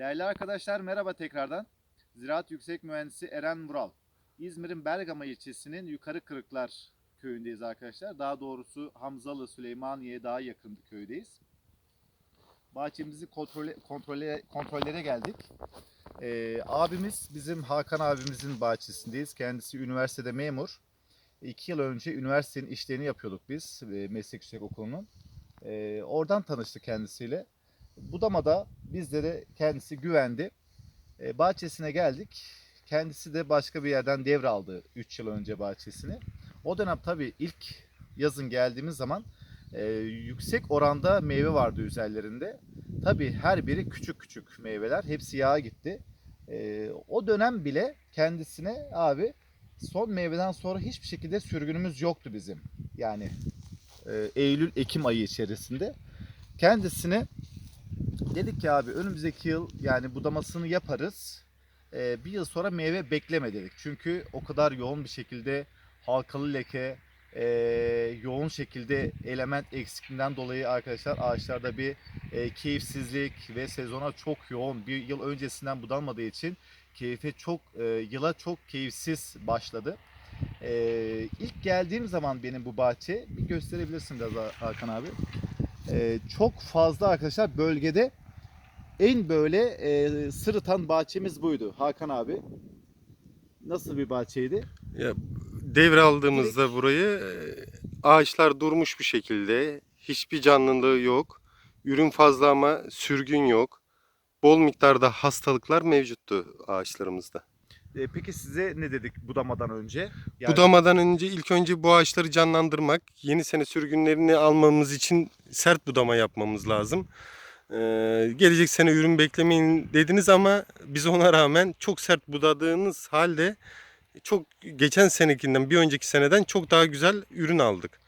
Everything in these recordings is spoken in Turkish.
Değerli arkadaşlar merhaba tekrardan. Ziraat Yüksek Mühendisi Eren Vural. İzmir'in Bergama ilçesinin Yukarı Kırıklar köyündeyiz arkadaşlar. Daha doğrusu Hamzalı Süleymaniye'ye daha yakın bir köydeyiz. Bahçemizi kontrole, kontrole, kontrollere geldik. Ee, abimiz bizim Hakan abimizin bahçesindeyiz. Kendisi üniversitede memur. İki yıl önce üniversitenin işlerini yapıyorduk biz e, meslek yüksek okulunun. Ee, oradan tanıştık kendisiyle. Budama'da bizlere kendisi güvendi. E, bahçesine geldik. Kendisi de başka bir yerden devraldı 3 yıl önce bahçesini. O dönem tabii ilk yazın geldiğimiz zaman e, yüksek oranda meyve vardı üzerlerinde. Tabii her biri küçük küçük meyveler. Hepsi yağa gitti. E, o dönem bile kendisine abi son meyveden sonra hiçbir şekilde sürgünümüz yoktu bizim. Yani e, Eylül-Ekim ayı içerisinde. Kendisine dedik ki abi önümüzdeki yıl yani budamasını yaparız. Ee, bir yıl sonra meyve bekleme dedik. Çünkü o kadar yoğun bir şekilde halkalı leke, e, yoğun şekilde element eksikliğinden dolayı arkadaşlar ağaçlarda bir e, keyifsizlik ve sezona çok yoğun bir yıl öncesinden budanmadığı için keyfe çok e, yıla çok keyifsiz başladı. E, ilk geldiğim zaman benim bu bahçe bir gösterebilirsin biraz Hakan abi. E, çok fazla arkadaşlar bölgede en böyle e, sırıtan bahçemiz buydu Hakan abi. Nasıl bir bahçeydi? Ya devraldığımızda burayı e, ağaçlar durmuş bir şekilde. Hiçbir canlılığı yok. Ürün fazla ama sürgün yok. Bol miktarda hastalıklar mevcuttu ağaçlarımızda. E, peki size ne dedik budamadan önce? Yani- Budamadan önce ilk önce bu ağaçları canlandırmak, yeni sene sürgünlerini almamız için sert budama yapmamız lazım. Ee, gelecek sene ürün beklemeyin dediniz ama biz ona rağmen çok sert budadığınız halde çok geçen senekinden bir önceki seneden çok daha güzel ürün aldık.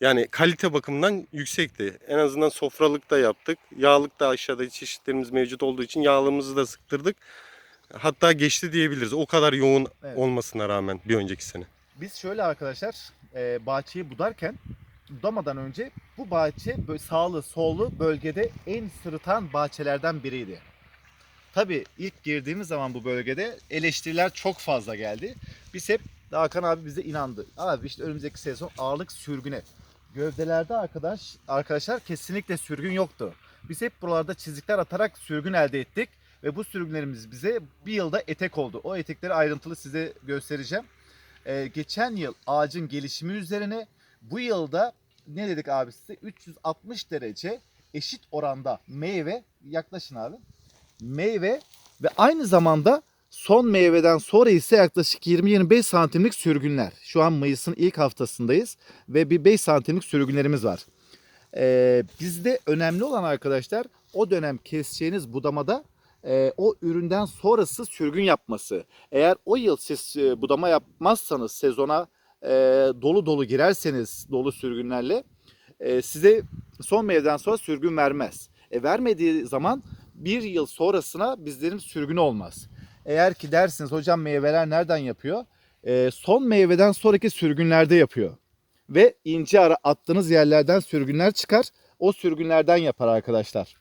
Yani kalite bakımından yüksekti. En azından sofralık da yaptık. Yağlık da aşağıda çeşitlerimiz mevcut olduğu için yağlığımızı da sıktırdık. Hatta geçti diyebiliriz. O kadar yoğun Evet. olmasına rağmen bir önceki sene. Biz şöyle arkadaşlar e, bahçeyi budarken budamadan önce bu bahçe böyle sağlı sollu bölgede en sırıtan bahçelerden biriydi. Tabii ilk girdiğimiz zaman bu bölgede eleştiriler çok fazla geldi. Biz hep Hakan abi bize inandı. Abi işte önümüzdeki sezon ağırlık sürgüne. Gövdelerde arkadaş arkadaşlar kesinlikle sürgün yoktu. Biz hep buralarda çizikler atarak sürgün elde ettik ve bu sürgünlerimiz bize bir yılda etek oldu. O etekleri ayrıntılı size göstereceğim. Ee, geçen yıl ağacın gelişimi üzerine bu yılda ne dedik abi size 360 derece eşit oranda meyve yaklaşın abi. Meyve ve aynı zamanda son meyveden sonra ise yaklaşık 20-25 santimlik sürgünler. Şu an Mayıs'ın ilk haftasındayız ve bir 5 santimlik sürgünlerimiz var. Ee, bizde önemli olan arkadaşlar o dönem keseceğiniz budamada e, o üründen sonrası sürgün yapması. Eğer o yıl siz e, budama yapmazsanız sezona e, dolu dolu girerseniz dolu sürgünlerle e, size son meyveden sonra sürgün vermez. E, vermediği zaman bir yıl sonrasına bizlerin sürgünü olmaz. Eğer ki dersiniz hocam meyveler nereden yapıyor? E, son meyveden sonraki sürgünlerde yapıyor. Ve ince ara attığınız yerlerden sürgünler çıkar. O sürgünlerden yapar arkadaşlar.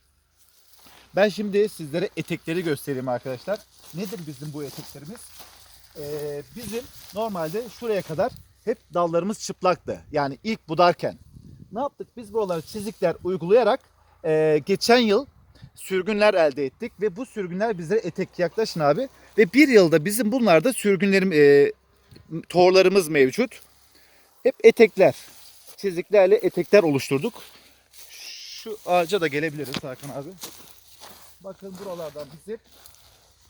Ben şimdi sizlere etekleri göstereyim arkadaşlar. Nedir bizim bu eteklerimiz? Ee, bizim normalde şuraya kadar hep dallarımız çıplaktı. Yani ilk budarken. Ne yaptık? Biz buralara çizikler uygulayarak e, geçen yıl sürgünler elde ettik. Ve bu sürgünler bizlere etek yaklaşın abi. Ve bir yılda bizim bunlarda sürgünlerim, e, torlarımız mevcut. Hep etekler. Çiziklerle etekler oluşturduk. Şu ağaca da gelebiliriz Hakan abi. Bakın buralardan biz hep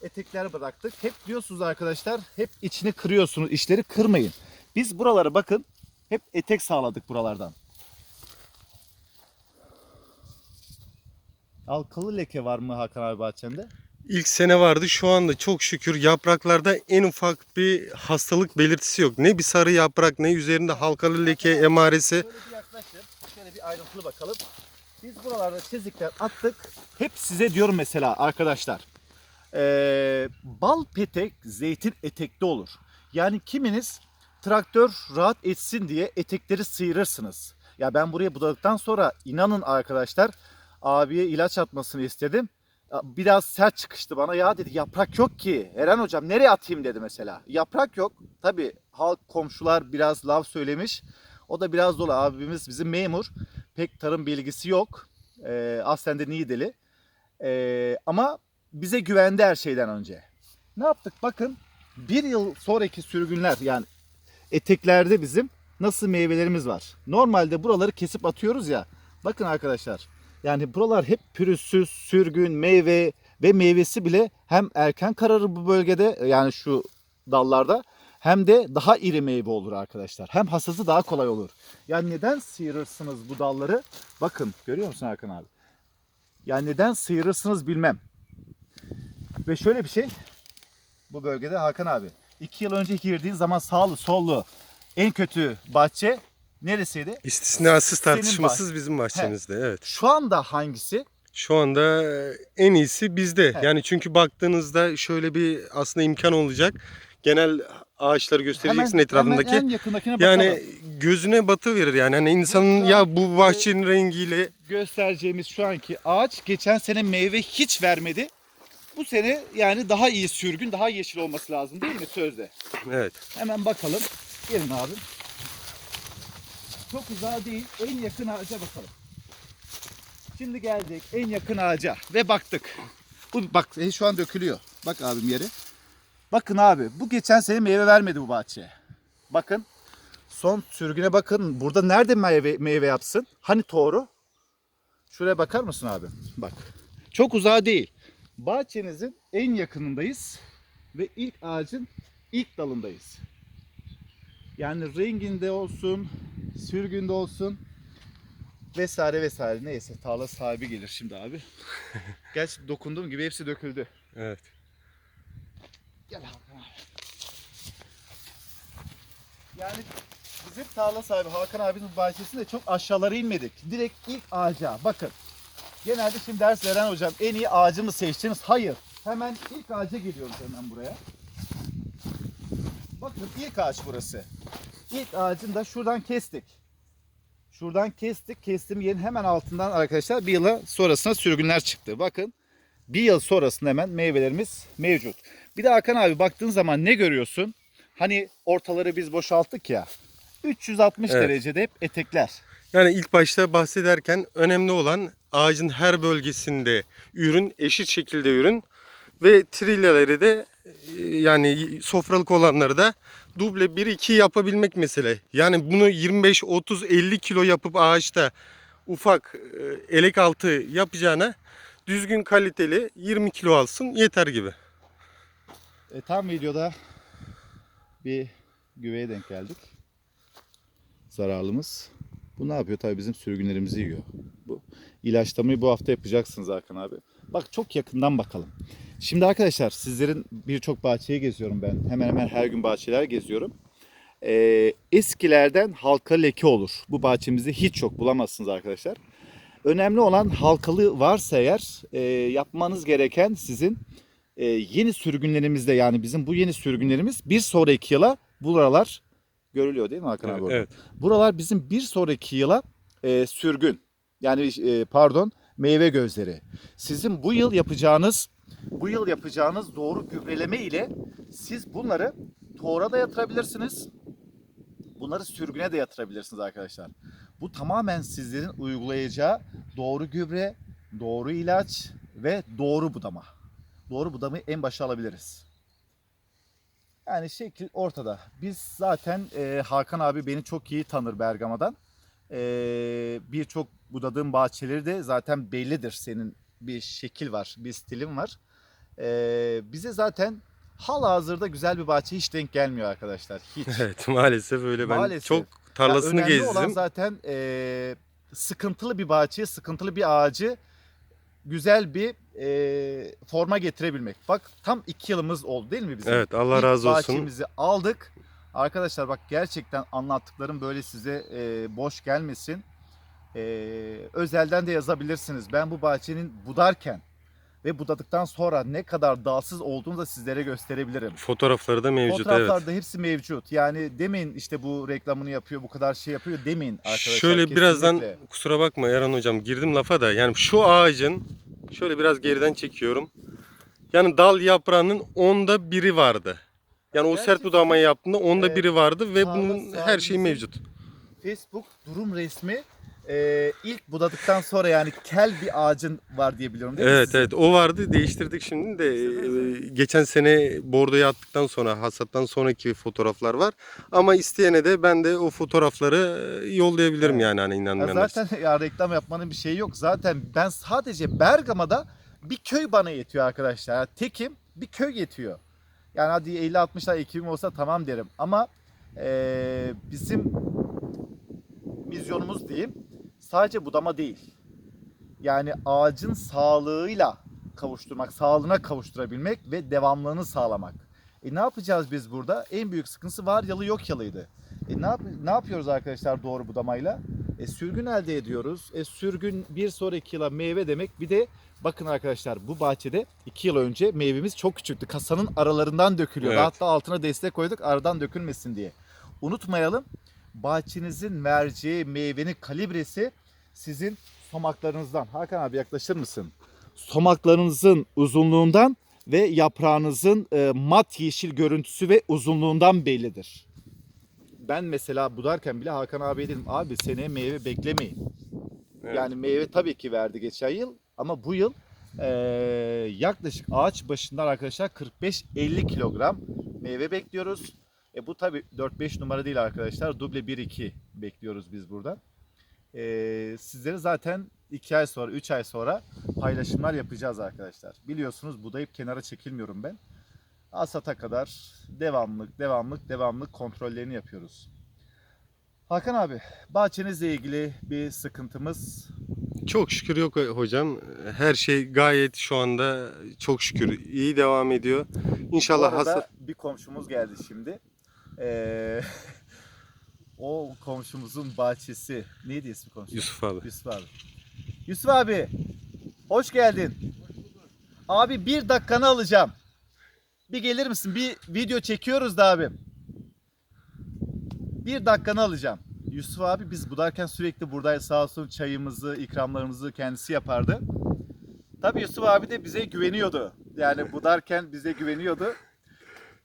etekler bıraktık. Hep diyorsunuz arkadaşlar hep içini kırıyorsunuz. İşleri kırmayın. Biz buralara bakın hep etek sağladık buralardan. Halkalı leke var mı Hakan abi bahçende? İlk sene vardı. Şu anda çok şükür yapraklarda en ufak bir hastalık belirtisi yok. Ne bir sarı yaprak ne üzerinde halkalı leke emaresi. Şöyle bir yaklaşın. Şöyle bir ayrıntılı bakalım. Biz buralarda çizikler attık. Hep size diyorum mesela arkadaşlar. Ee, bal petek zeytin etekte olur. Yani kiminiz traktör rahat etsin diye etekleri sıyırırsınız. Ya ben buraya budadıktan sonra inanın arkadaşlar abiye ilaç atmasını istedim. biraz sert çıkıştı bana. Ya dedi yaprak yok ki. Eren hocam nereye atayım dedi mesela. Yaprak yok. Tabi halk komşular biraz lav söylemiş. O da biraz dolu. Abimiz bizim memur. Pek tarım bilgisi yok. Ee, aslen de Niğdeli. Ee, ama bize güvendi her şeyden önce. Ne yaptık? Bakın bir yıl sonraki sürgünler yani eteklerde bizim nasıl meyvelerimiz var. Normalde buraları kesip atıyoruz ya. Bakın arkadaşlar. Yani buralar hep pürüzsüz, sürgün, meyve ve meyvesi bile hem erken kararır bu bölgede yani şu dallarda hem de daha iri meyve olur arkadaşlar. Hem hasadı daha kolay olur. Yani neden sıyırırsınız bu dalları? Bakın görüyor musun Hakan abi? Yani neden sıyırırsınız bilmem. Ve şöyle bir şey. Bu bölgede Hakan abi. iki yıl önce girdiğin zaman sağlı sollu en kötü bahçe neresiydi? İstisnasız tartışmasız bizim bahçemizde evet. Şu anda hangisi? Şu anda en iyisi bizde. Evet. Yani çünkü baktığınızda şöyle bir aslında imkan olacak. Genel ağaçları göstereceksin etrafındaki. Hemen en yakındakine bakalım. yani gözüne batı verir yani. Hani insanın ya bu bahçenin rengiyle göstereceğimiz şu anki ağaç geçen sene meyve hiç vermedi. Bu sene yani daha iyi sürgün, daha yeşil olması lazım değil mi sözde? evet. Hemen bakalım. Gelin abi. Çok uzağa değil, en yakın ağaca bakalım. Şimdi geldik en yakın ağaca ve baktık. Bu bak e, şu an dökülüyor. Bak abim yeri. Bakın abi bu geçen sene meyve vermedi bu bahçeye. Bakın. Son sürgüne bakın. Burada nerede meyve, meyve yapsın? Hani doğru? Şuraya bakar mısın abi? Bak. Çok uzağa değil. Bahçenizin en yakınındayız ve ilk ağacın ilk dalındayız. Yani renginde olsun, sürgünde olsun vesaire vesaire neyse tarla sahibi gelir şimdi abi. Gerçi dokunduğum gibi hepsi döküldü. Evet. Gel Hakan abi. Yani bizim tarla sahibi Hakan abinin bahçesinde çok aşağılara inmedik. Direkt ilk ağaca bakın. Genelde şimdi ders veren hocam en iyi ağacı mı seçtiniz? Hayır. Hemen ilk ağaca geliyoruz hemen buraya. Bakın ilk ağaç burası. İlk ağacını da şuradan kestik. Şuradan kestik. Kestim yerin hemen altından arkadaşlar bir yıla sonrasına sürgünler çıktı. Bakın bir yıl sonrasında hemen meyvelerimiz mevcut. Bir de Hakan abi baktığın zaman ne görüyorsun? Hani ortaları biz boşalttık ya. 360 Evet. derecede hep etekler. Yani ilk başta bahsederken önemli olan ağacın her bölgesinde ürün, eşit şekilde ürün ve trilyaları da e, yani sofralık olanları da duble 1-2 yapabilmek mesele. Yani bunu 25, 30, 50 kilo yapıp ağaçta ufak e, elek altı yapacağına düzgün kaliteli 20 kilo alsın yeter gibi. E, tam videoda bir güveye denk geldik. Zararlımız. Bu ne yapıyor? Tabii bizim sürgünlerimizi yiyor. Bu ilaçlamayı bu hafta yapacaksınız Hakan abi. Bak çok yakından bakalım. Şimdi arkadaşlar sizlerin birçok bahçeyi geziyorum ben. Hemen hemen her gün bahçeler geziyorum. Ee, eskilerden halka leke olur. Bu bahçemizde hiç yok bulamazsınız arkadaşlar. Önemli olan halkalı varsa eğer e, yapmanız gereken sizin e, yeni sürgünlerimizde yani bizim bu yeni sürgünlerimiz bir sonraki yıla buralar görülüyor değil mi Hakan abi? Evet, orada? evet. Buralar bizim bir sonraki yıla e, sürgün yani e, pardon meyve gözleri. Sizin bu yıl yapacağınız bu yıl yapacağınız doğru gübreleme ile siz bunları tohura da yatırabilirsiniz. Bunları sürgüne de yatırabilirsiniz arkadaşlar. Bu tamamen sizlerin uygulayacağı doğru gübre, doğru ilaç ve doğru budama. Doğru budamayı en başa alabiliriz. Yani şekil ortada. Biz zaten e, Hakan abi beni çok iyi tanır Bergama'dan. E, Birçok budadığım bahçeleri de zaten bellidir. Senin bir şekil var, bir stilin var. E, bize zaten hala hazırda güzel bir bahçe hiç denk gelmiyor arkadaşlar. Hiç. Evet maalesef öyle ben Maalesef. çok tarlasını Ya önemli olan gezdim. zaten e, sıkıntılı bir bahçeye, sıkıntılı bir ağacı güzel bir e, forma getirebilmek. Bak tam iki yılımız oldu değil mi bizim? Evet Allah İlk razı olsun. Bahçemizi aldık. Arkadaşlar bak gerçekten anlattıklarım böyle size e, boş gelmesin. E, özelden de yazabilirsiniz. Ben bu bahçenin budarken ve budadıktan sonra ne kadar dalsız olduğunu da sizlere gösterebilirim. Fotoğrafları da mevcut evet. Fotoğraflarda hepsi mevcut. Yani demeyin işte bu reklamını yapıyor, bu kadar şey yapıyor demeyin arkadaşlar. Şöyle birazdan kesinlikle. kusura bakma Eren hocam girdim lafa da yani şu ağacın Şöyle biraz geriden çekiyorum. Yani dal yaprağının onda biri vardı. Yani o sert budamayı yaptığında onda biri vardı ve bunun her şeyi mevcut. Facebook durum resmi e, ilk budadıktan sonra yani kel bir ağacın var diye biliyorum değil mi? Evet sizin? evet o vardı değiştirdik şimdi de e, geçen sene bordoya attıktan sonra hasattan sonraki fotoğraflar var. Ama isteyene de ben de o fotoğrafları e, yollayabilirim Evet. yani hani Ya inanmayanlar. için. zaten ya reklam yapmanın bir şeyi yok. Zaten ben sadece Bergama'da bir köy bana yetiyor arkadaşlar. Yani tekim bir köy yetiyor. Yani hadi 50-60'lar ekibim olsa tamam derim. Ama eee, bizim vizyonumuz diyeyim sadece budama değil. Yani ağacın sağlığıyla kavuşturmak, sağlığına kavuşturabilmek ve devamlılığını sağlamak. E ne yapacağız biz burada? En büyük sıkıntısı var yalı yok yalıydı. E ne, yap- ne yapıyoruz arkadaşlar doğru budamayla? E sürgün elde ediyoruz. E sürgün bir sonraki yıla meyve demek. Bir de bakın arkadaşlar bu bahçede iki yıl önce meyvemiz çok küçüktü. Kasanın aralarından dökülüyordu. Evet. Hatta altına destek koyduk aradan dökülmesin diye. Unutmayalım bahçenizin vereceği meyvenin kalibresi sizin somaklarınızdan. Hakan abi yaklaşır mısın? Somaklarınızın uzunluğundan ve yaprağınızın e, mat yeşil görüntüsü ve uzunluğundan bellidir. Ben mesela budarken bile Hakan abiye dedim abi seneye meyve beklemeyin. Evet. Yani meyve tabii ki verdi geçen yıl ama bu yıl e, yaklaşık ağaç başından arkadaşlar 45-50 kilogram meyve bekliyoruz. E bu tabii 4-5 numara değil arkadaşlar. Duble 1-2 bekliyoruz biz buradan. E, sizlere zaten 2 ay sonra 3 ay sonra paylaşımlar yapacağız arkadaşlar. Biliyorsunuz budayıp kenara çekilmiyorum ben. Asata kadar devamlık, devamlık, devamlık kontrollerini yapıyoruz. Hakan abi, bahçenizle ilgili bir sıkıntımız Çok şükür yok hocam. Her şey gayet şu anda çok şükür iyi devam ediyor. İnşallah hasat bir komşumuz geldi şimdi. Ee, o komşumuzun bahçesi. Neydi ismi komşu? Yusuf abi. Yusuf abi. Yusuf abi. Hoş geldin. Abi bir dakikanı alacağım. Bir gelir misin? Bir video çekiyoruz da abim. Bir dakikanı alacağım. Yusuf abi biz budarken sürekli buradaydı sağ olsun çayımızı, ikramlarımızı kendisi yapardı. Tabii Yusuf abi de bize güveniyordu. Yani budarken bize güveniyordu.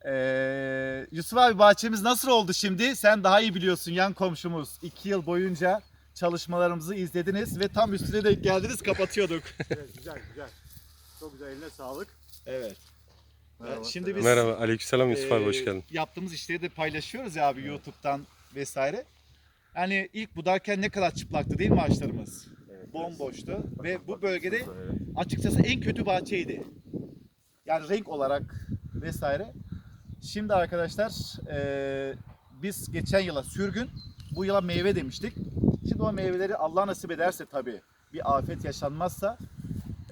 Ee, Yusuf abi bahçemiz nasıl oldu şimdi? Sen daha iyi biliyorsun yan komşumuz. İki yıl boyunca çalışmalarımızı izlediniz ve tam üstüne de geldiniz kapatıyorduk. Evet, güzel güzel. Çok güzel eline sağlık. Evet. Merhaba, Şimdi biz Merhaba aleykümselam Yusuf abi hoş e, geldin. Yaptığımız işleri de paylaşıyoruz ya abi YouTube'dan vesaire. Yani ilk budarken ne kadar çıplaktı değil mi ağaçlarımız? Evet. Bomboştu ve bu bölgede Evet. açıkçası en kötü bahçeydi. Yani renk olarak vesaire. Şimdi arkadaşlar eee, biz geçen yıla sürgün, bu yıla meyve demiştik. Şimdi o meyveleri Allah nasip ederse tabii bir afet yaşanmazsa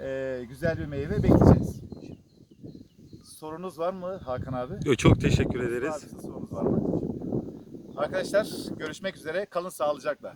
eee, güzel bir meyve bekleyeceğiz. Sorunuz var mı Hakan abi? Yo, Çok teşekkür ederiz. Abi, sorunuz var mı? Arkadaşlar görüşmek üzere. Kalın sağlıcakla.